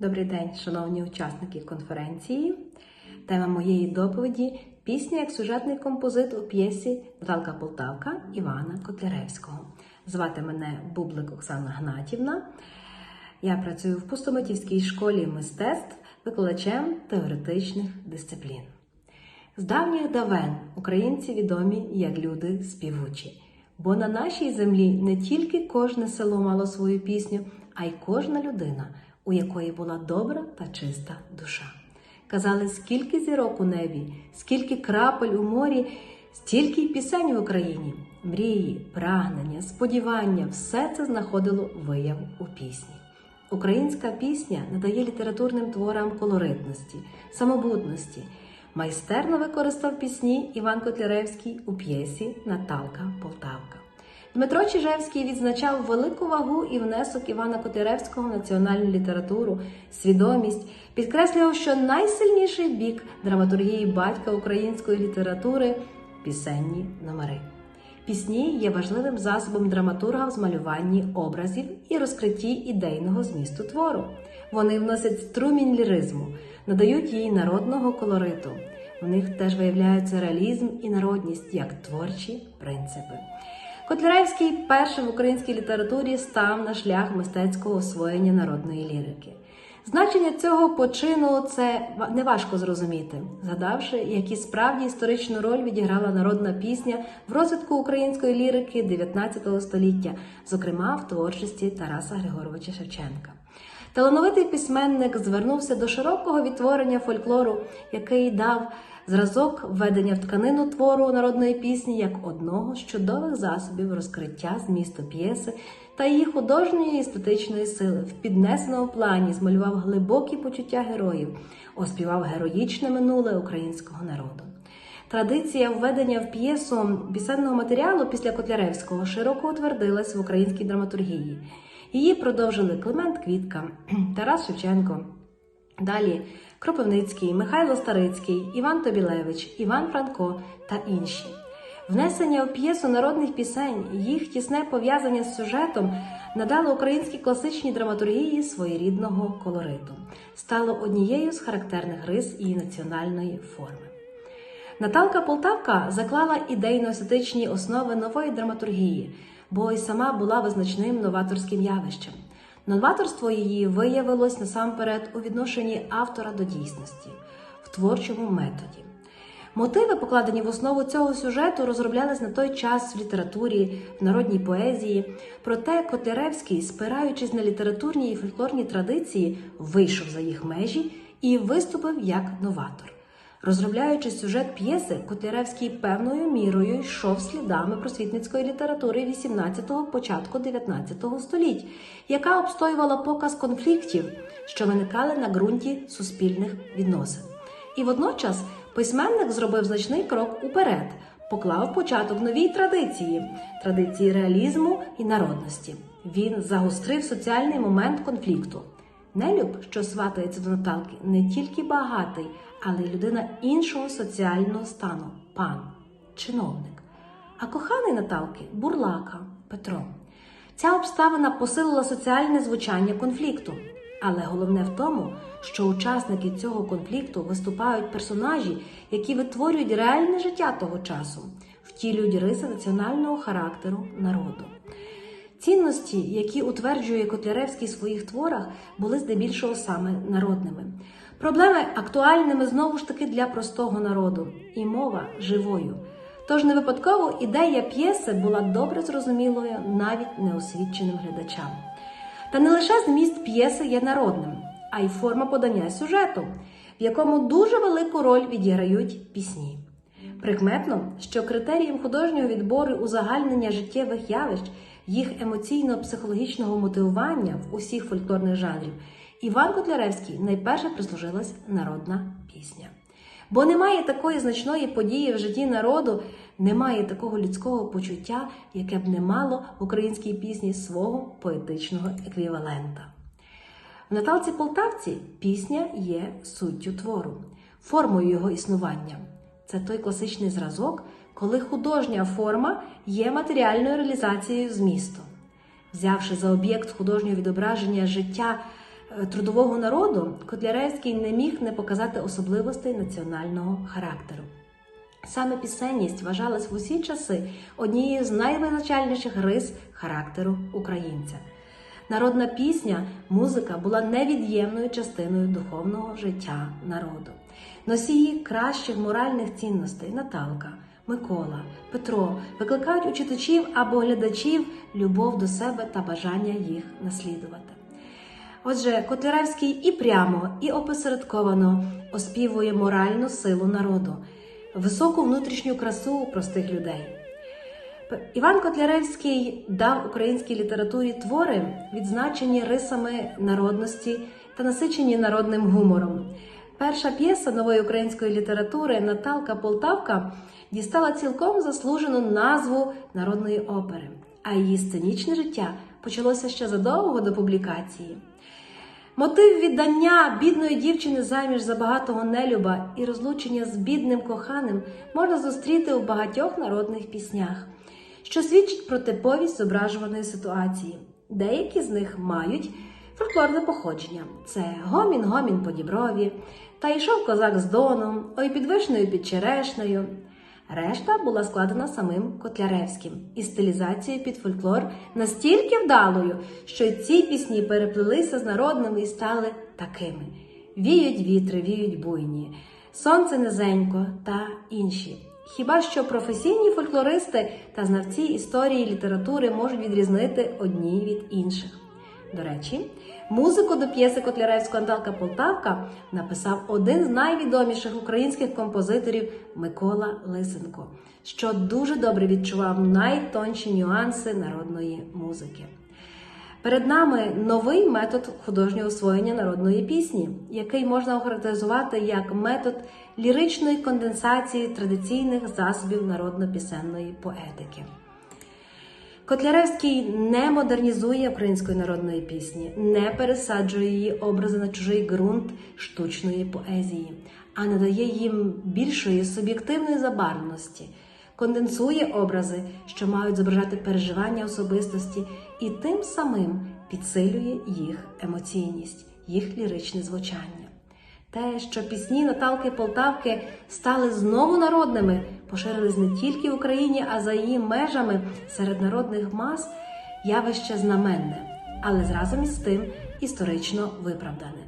Добрий день, шановні учасники конференції. Тема моєї доповіді пісня як сюжетний композит у п'єсі Наталка Полтавка Івана Котляревського. Звати мене Бублик Оксана Гнатівна. Я працюю в Пустомитівській школі мистецтв викладачем теоретичних дисциплін. З давніх давен українці відомі як люди співучі, бо на нашій землі не тільки кожне село мало свою пісню, а й кожна людина, у якої була добра та чиста душа. Казали, скільки зірок у небі, скільки крапель у морі, стільки й пісень в Україні. Мрії, прагнення, сподівання все це знаходило вияв у пісні. Українська пісня надає літературним творам колоритності, самобутності. Майстерно використав пісні Іван Котляревський у п'єсі Наталка Полтавка. Дмитро Чижевський відзначав велику вагу і внесок Івана Котляревського в національну літературу, свідомість, підкреслював, що найсильніший бік драматургії батька української літератури пісенні номери. Пісні є важливим засобом драматурга в змалюванні образів і розкритті ідейного змісту твору. Вони вносять струмінь ліризму, надають їй народного колориту. В них теж виявляються реалізм і народність як творчі принципи. Котляревський першим в українській літературі став на шлях мистецького освоєння народної лірики. Значення цього почину це неважко зрозуміти, згадавши, які справді історичну роль відіграла народна пісня в розвитку української лірики 19 століття, зокрема в творчості Тараса Григоровича Шевченка. Талановитий письменник звернувся до широкого відтворення фольклору, який дав зразок введення в тканину твору народної пісні як одного з чудових засобів розкриття змісту п'єси та її художньої естетичної сили в піднесеному плані змалював глибокі почуття героїв, оспівав героїчне минуле українського народу. Традиція введення в п'єсу пісенного матеріалу після Котляревського широко утвердилась в українській драматургії. Її продовжили Климент Квітка, Тарас Шевченко. Далі Кропивницький, Михайло Старицький, Іван Тобілевич, Іван Франко та інші. Внесення в п'єсу народних пісень, їх тісне пов'язання з сюжетом надало українській класичній драматургії своєрідного колориту, стало однією з характерних рис її національної форми. Наталка Полтавка заклала ідейно-естетичні основи нової драматургії, бо й сама була визначним новаторським явищем. Новаторство її виявилось насамперед у відношенні автора до дійсності, в творчому методі. Мотиви, покладені в основу цього сюжету, розроблялись на той час в літературі, в народній поезії. Проте Котляревський, спираючись на літературні і фольклорні традиції, вийшов за їх межі і виступив як новатор. Розробляючи сюжет п'єси, Котляревський певною мірою йшов слідами просвітницької літератури 18-го, початку 19 століть, яка обстоювала показ конфліктів, що виникали на ґрунті суспільних відносин. І водночас письменник зробив значний крок уперед, поклав початок новій традиції традиції реалізму і народності. Він загострив соціальний момент конфлікту. Нелюб, що сватається до Наталки, не тільки багатий, але й людина іншого соціального стану пан, чиновник. А коханий Наталки бурлака Петро. Ця обставина посилила соціальне звучання конфлікту. Але головне в тому, що учасники цього конфлікту виступають персонажі, які витворюють реальне життя того часу, втілюють риси національного характеру народу. Цінності, які утверджує Котляревський в своїх творах, були здебільшого саме народними. Проблеми актуальними знову ж таки для простого народу, і мова живою. Тож не випадково ідея п'єси була добре зрозумілою навіть неосвідченим глядачам. Та не лише зміст п'єси є народним, а й форма подання сюжету, в якому дуже велику роль відіграють пісні. Прикметно, що критерієм художнього відбору узагальнення життєвих явищ, їх емоційно-психологічного мотивування в усіх фольклорних жанрів, Іван Котляревський найперше прислужилась народна пісня. Бо немає такої значної події в житті народу, немає такого людського почуття, яке б не мало в українській пісні свого поетичного еквівалента. В Наталці Полтавці пісня є суттю твору, формою його існування. Це той класичний зразок, коли художня форма є матеріальною реалізацією змісту. Взявши за об'єкт художнього відображення життя е, трудового народу, Котляревський не міг не показати особливостей національного характеру. Саме пісенність вважалась в усі часи однією з найвизначальніших рис характеру українця. Народна пісня, музика була невід'ємною частиною духовного життя народу. Носії кращих моральних цінностей Наталка, Микола, Петро викликають у читачів або глядачів любов до себе та бажання їх наслідувати. Отже, Котляревський і прямо, і опосередковано оспівує моральну силу народу, високу внутрішню красу простих людей. Іван Котляревський дав українській літературі твори, відзначені рисами народності та насичені народним гумором. Перша п'єса нової української літератури Наталка Полтавка дістала цілком заслужену назву народної опери, а її сценічне життя почалося ще задовго до публікації. Мотив віддання бідної дівчини заміж за багатого нелюба і розлучення з бідним коханим можна зустріти у багатьох народних піснях, що свідчить про типовість зображуваної ситуації. Деякі з них мають фольклорне походження: це гомін, гомін по діброві, та йшов козак з доном, ой під під черешнею. Решта була складена самим Котляревським із стилізацією під фольклор настільки вдалою, що ці пісні переплелися з народними і стали такими: Віють вітри, віють буйні, сонце низенько та інші. Хіба що професійні фольклористи та знавці історії і літератури можуть відрізнити одні від інших. До речі, музику до п'єси Котляревського Анталка Полтавка написав один з найвідоміших українських композиторів Микола Лисенко, що дуже добре відчував найтонші нюанси народної музики. Перед нами новий метод художнього освоєння народної пісні, який можна охарактеризувати як метод ліричної конденсації традиційних засобів народно-пісенної поетики. Котляревський не модернізує української народної пісні, не пересаджує її образи на чужий ґрунт штучної поезії, а надає їм більшої суб'єктивної забарвленості, конденсує образи, що мають зображати переживання особистості, і тим самим підсилює їх емоційність, їх ліричне звучання. Те, що пісні Наталки Полтавки стали знову народними, поширились не тільки в Україні, а за її межами серед народних мас, явище знаменне, але зразом із тим історично виправдане.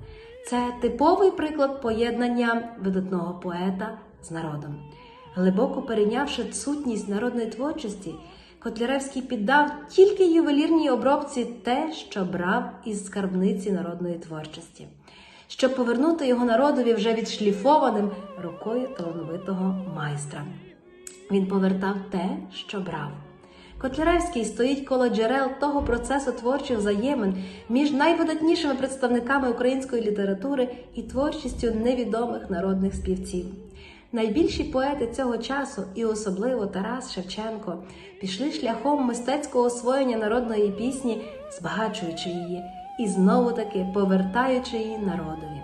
Це типовий приклад поєднання видатного поета з народом. Глибоко перейнявши сутність народної творчості, Котляревський піддав тільки ювелірній обробці те, що брав із скарбниці народної творчості щоб повернути його народові вже відшліфованим рукою талановитого майстра. Він повертав те, що брав. Котляревський стоїть коло джерел того процесу творчих взаємин між найвидатнішими представниками української літератури і творчістю невідомих народних співців. Найбільші поети цього часу, і особливо Тарас Шевченко, пішли шляхом мистецького освоєння народної пісні, збагачуючи її і знову таки повертаючи її народові.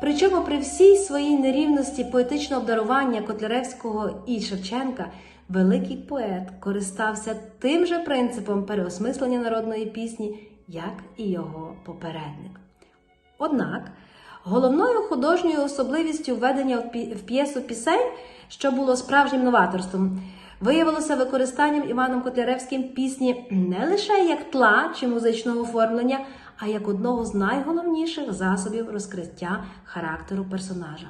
Причому при всій своїй нерівності поетичного обдарування Котляревського і Шевченка великий поет користався тим же принципом переосмислення народної пісні, як і його попередник. Однак головною художньою особливістю введення в п'єсу пісень, що було справжнім новаторством, виявилося використанням Іваном Котляревським пісні не лише як тла чи музичного оформлення, а як одного з найголовніших засобів розкриття характеру персонажа.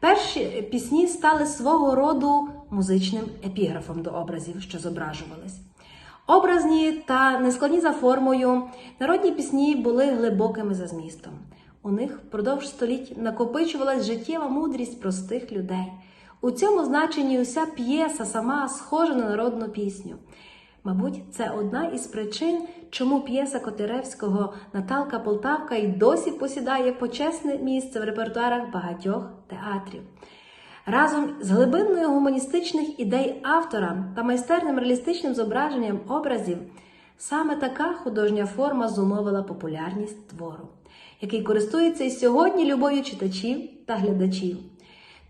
Перші пісні стали свого роду музичним епіграфом до образів, що зображувались. Образні та нескладні за формою, народні пісні були глибокими за змістом. У них впродовж століть накопичувалась життєва мудрість простих людей. У цьому значенні уся п'єса сама схожа на народну пісню. Мабуть, це одна із причин, чому п'єса Котляревського Наталка Полтавка й досі посідає почесне місце в репертуарах багатьох театрів. Разом з глибинною гуманістичних ідей автора та майстерним реалістичним зображенням образів, саме така художня форма зумовила популярність твору, який користується і сьогодні любов'ю читачів та глядачів.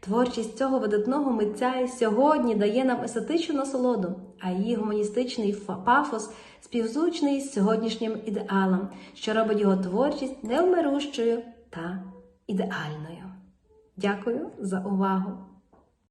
Творчість цього видатного митця і сьогодні дає нам естетичну насолоду, а її гуманістичний пафос співзвучний з сьогоднішнім ідеалом, що робить його творчість невмирущою та ідеальною. Дякую за увагу!